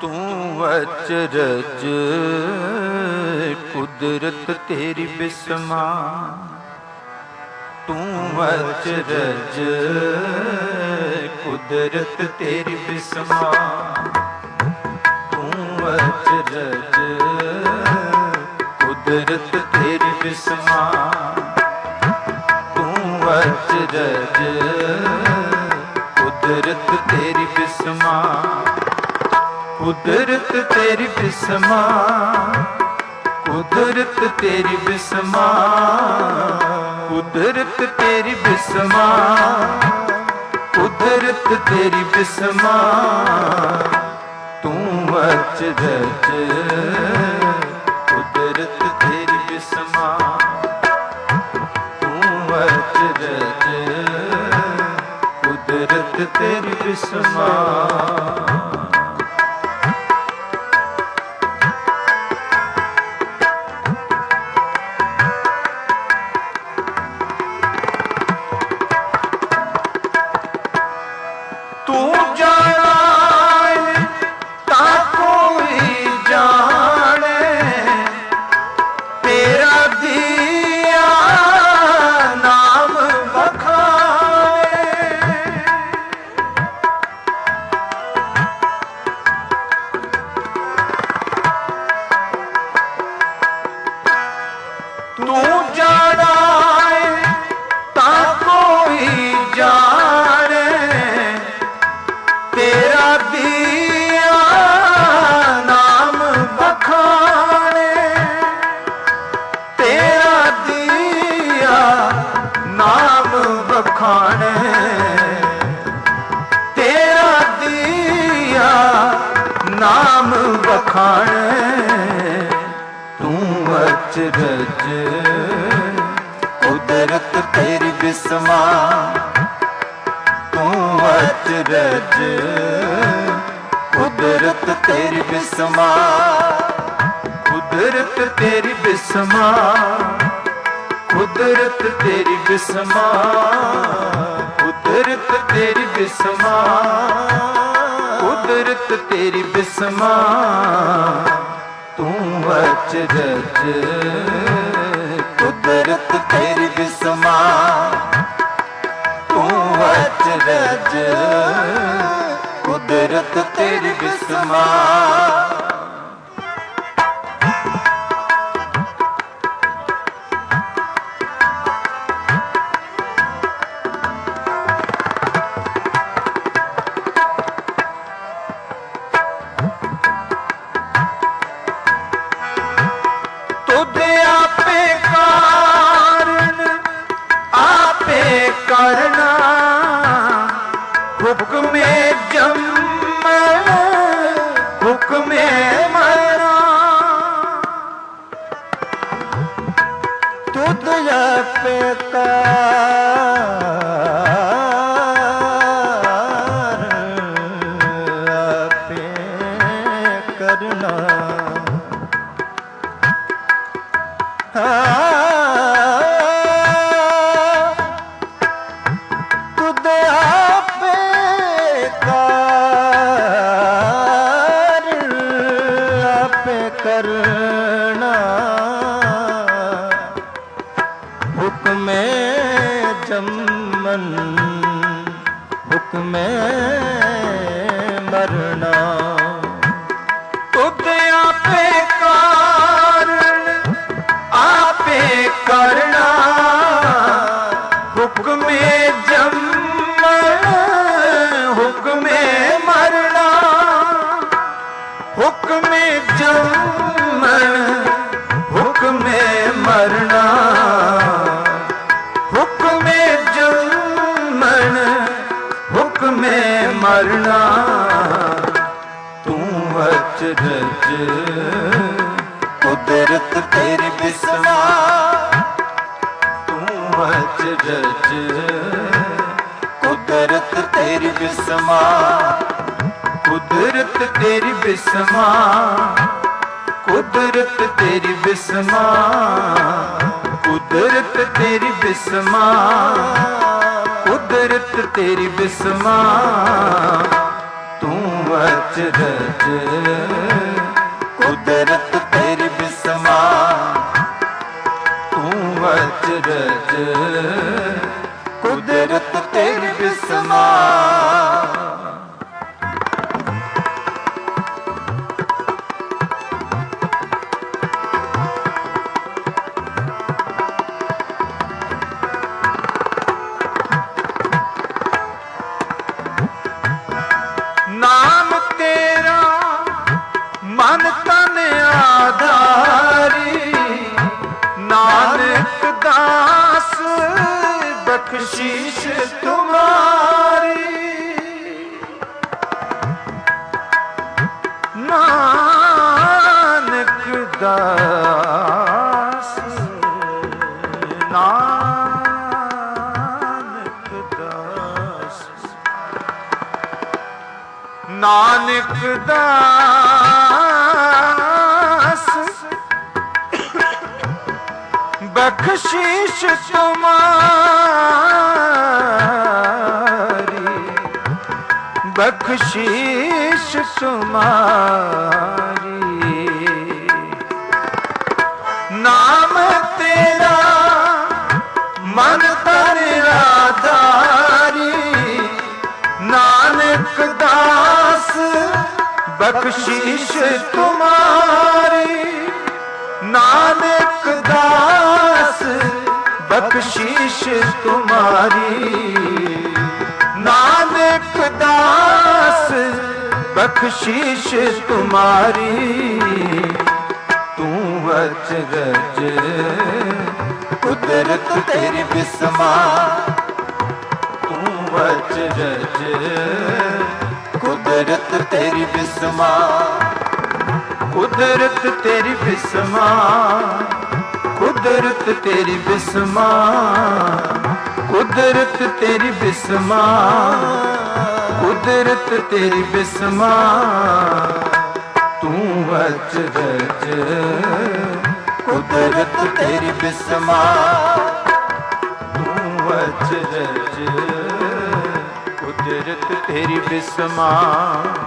ਤੂੰ ਅਚਰਜ ਕੁਦਰਤ ਤੇਰੀ ਬਿਸਮਾ। ਤੂੰ ਅਚਰਜ ਕੁਦਰਤ ਤੇਰੀ ਬਿਸਮਾ। ਤੂੰ ਅਚਰਜ ਕੁਦਰਤ ਤੇਰੀ ਬਿਸਮਾ। ਤੂੰ ਅਚਰਜ ਕੁਦਰਤ ਤੇਰੀ ਬਿਸਮਾ। ਕੁਦਰਤ ਤੇਰੀ ਬਿਸਮਾ, ਕੁਦਰਤ ਤੇਰੀ ਬਿਸਮਾ, ਕੁਦਰਤ ਤੇਰੀ ਬਿਸਮਾ, ਕੁਦਰਤ ਤੇਰੀ ਬਿਸਮਾ, ਤੂੰ ਅਚਰਜ ਕੁਦਰਤ ਤੇਰੀ ਬਿਸਮਾ, ਤੂੰ ਅਚਰਜ ਕੁਦਰਤ ਤੇਰੀ ਬਿਸਮਾ। ਬਖਾਣੇ ਤੂੰ ਅਚਰਜ ਕੁਦਰਤ ਤੇਰੀ ਬਿਸਮਾ, ਤੂੰ ਅਚਰਜ ਕੁਦਰਤ ਤੇਰੀ ਬਿਸਮਾ, ਕੁਦਰਤ ਤੇਰੀ ਬਿਸਮਾ, ਕੁਦਰਤ ਤੇਰੀ ਬਿਸਮਾ, ਕੁਦਰਤ ਤੇਰੀ ਬਿਸਮਾ। ਕੁਦਰਤ ਤੇਰੀ ਬਿਸਮਾ ਤੂੰ ਅਚਰਜ ਕੁਦਰਤ ਤੇਰੀ ਬਿਸਮਾ ਤੂੰ ਅਚਰਜ ਕੁਦਰਤ ਤੇਰੀ ਬਿਸਮਾ। ਕਰਨਾ। ਹੁਕਮੇ ਜੰਮਣ ਹੁਕਮੇ ਮਰਨਾ। ਤੁਧ ਆਪੇ ਕਾਰਨ ਆਪੇ ਜੰਮਨ ਹੁਕਮੇ ਮਰਨਾ। ਤੁਧ ਆਪੇ ਕਾਰਨ, ਆਪੇ ਕਰਨਾ। ਹੁਕਮੇ ਜੰਮਣ, ਹੁਕਮੇ ਮਰਨਾ। ਹੁਕਮੇ ਜੰਮਣ, ਹੁਕਮੇ ਮਰਨਾ। ਮਰਨਾ ਤੂੰ ਅਚਰਜ ਕੁਦਰਤ ਤੇਰੀ ਬਿਸਮਾ ਤੂੰ ਅਚਰਜ ਕੁਦਰਤ ਤੇਰੀ ਬਿਸਮਾ ਕੁਦਰਤ ਤੇਰੀ ਬਿਸਮਾ ਕੁਦਰਤ ਤੇਰੀ ਬਿਸਮਾ ਕੁਦਰਤ ਤੇਰੀ ਬਿਸਮਾ ਕੁਦਰਤ ਤੇਰੀ ਬਿਸਮਾ ਤੂੰ ਅਚ ਅਚਰਜ ਕੁਦਰਤ ਤੇਰੀ ਬਿਸਮਾ ਤੂੰ ਅਚਰਜ ਕੁਦਰਤ ਤੇਰੀ ਬਿਸਮਾ। ਬਖਸ਼ੀਸ਼ ਤੁਮਾਰੀ ਨਾਨਕ ਦਾਸ ਨਾਨਕ ਦਾਸ ਨਾਨਕ ਦਾਸ ਬਖਸ਼ੀਸ਼ ਤੁਮਾਰੀ ਬਖਸ਼ੀਸ਼ ਤੁਮਾਰੀ ਨਾਮ ਤੇਰਾ, ਮਨ ਤਨ ਆਧਾਰੀ। ਨਾਨਕ ਦਾਸ, ਬਖਸ਼ੀਸ਼ ਤੁਮਾਰੀ। ਨਾਨਕ ਦਾਸ, ਬਖਸ਼ੀਸ਼ ਤੁਮਾਰੀ। ਨਾਨਕ ਦਾਸ ਬਖਸ਼ੀਸ਼ ਤੁਮਾਰੀ। ਤੂੰ ਅਚਰਜ ਕੁਦਰਤ ਤੇਰੀ ਬਿਸਮਾ। ਤੂੰ ਅਚਰਜ ਕੁਦਰਤ ਤੇਰੀ ਬਿਸਮਾ। ਕੁਦਰਤ ਤੇਰੀ ਬਿਸਮਾ। ਕੁਦਰਤ ਤੇਰੀ ਬਿਸਮਾ। ਕੁਦਰਤ ਤੇਰੀ ਬਿਸਮਾ। ਕੁਦਰਤ ਤੇਰੀ ਬਿਸਮਾ ਤੂੰ ਅਚਰਜ ਕੁਦਰਤ ਤੇਰੀ ਬਿਸਮਾ ਤੂੰ ਅਚਰਜ ਕੁਦਰਤ ਤੇਰੀ ਬਿਸਮਾ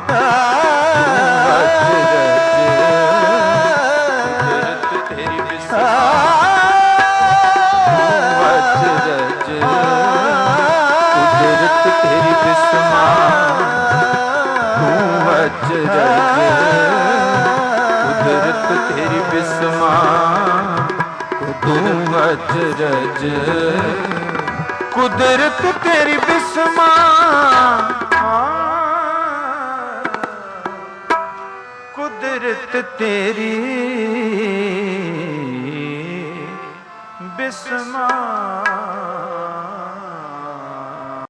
ਕੁਦਰਤ ਤੇਰੀ ਬਿਸਮਾ ਤੂੰ ਅਚਰਜ ਕੁਦਰਤ ਤੇਰੀ ਬਿਸਮਾ ਤੂੰ ਅਜ ਰਜ ਕੁਦਰਤ ਤੇਰੀ ਬਿਸਮਾ ਕੁਦਰਤ ਤੇਰੀ